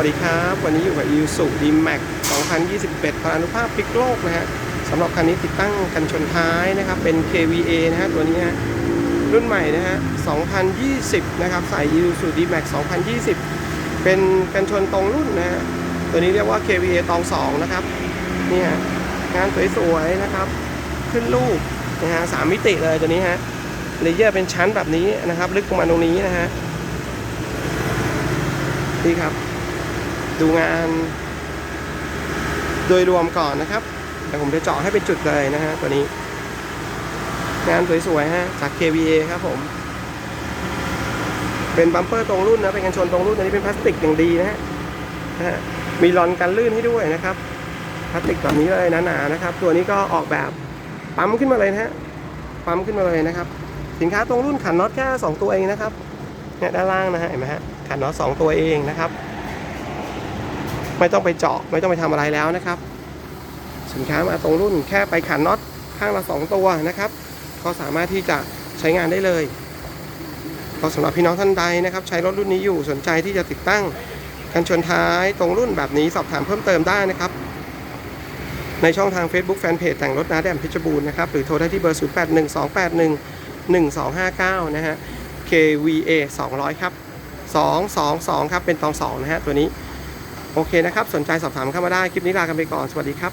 วัสดีครับ วันนี้อยู่กับ i s u d m a x 2021พลานุภาพพลิกโลกนะฮะสำหรับคันนี้ติดตั้งกันชนท้ายนะครับ เป็น KVA นะฮะตัวนี้ฮะรุ่นใหม่นะฮะ 2020 นะครับใส่ i s u d m a x 2020 เป็นกันชนตรงรุ่นนะฮะตัวนี้เรียกว่า KVA ตอง 2 นะครับนี่ฮะงานสวยๆนะครับ ขึ้นรูปนะฮะสามมิติเลยตัวนี้ฮะเลเยอร์เป็นชั้นแบบนี้นะครับ ลึกลงมาตรงนี้นะฮะนี่ครับ ดูงาน โดยรวมก่อนนะครับเดี๋ยวผมจะเจาะให้เป็นจุดเลยนะฮะตัวนี้ งานสวยๆฮะจาก KVA ครับผม เป็นบัมเปอร์ตรงรุ่นนะเป็นกันชนตรงรุ่นอันนี้เป็นพลาสติกอย่างดีนะฮะมีรอนกันลื่นให้ด้วยนะครับพลาสติกแบบนี้เลยหนาๆนะครับ ตัวนี้ก็ออกแบบปั๊มขึ้นมาเลยนะฮะปั๊มขึ้นมาเลยนะครับ สินค้าตรงรุ่นขันน็อตแค่สองตัวเองนะครับเนี่ยด้านล่างนะฮะเห็นไหมฮะขันน็อตสองตัวเองนะครับ ไม่ต้องไปเจาะไม่ต้องไปทำอะไรแล้วนะครับ สินค้ามาตรงรุ่นแค่ไปขันน็อตข้างละสองตัวนะครับ ก็สามารถที่จะใช้งานได้เลยก็สำหรับพี่น้องท่านใดนะครับ ใช้รถรุ่นนี้อยู่สนใจที่จะติดตั้งกันชนท้ายตรงรุ่นแบบนี้สอบถามเพิ่มเติมได้นะครับ ในช่องทาง Facebook Fanpage แต่งรถนาแดมเพชรบูรณ์นะครับหรือโทรได้ที่เบอร์ 081281 1259 นะฮะ KVA 200 ครับ 222 ครับ เป็นตอง 2 นะฮะ ตัวนี้ โอเคนะครับ สนใจสอบถามเข้ามาได้ คลิปนี้ลากันไปก่อน สวัสดีครับ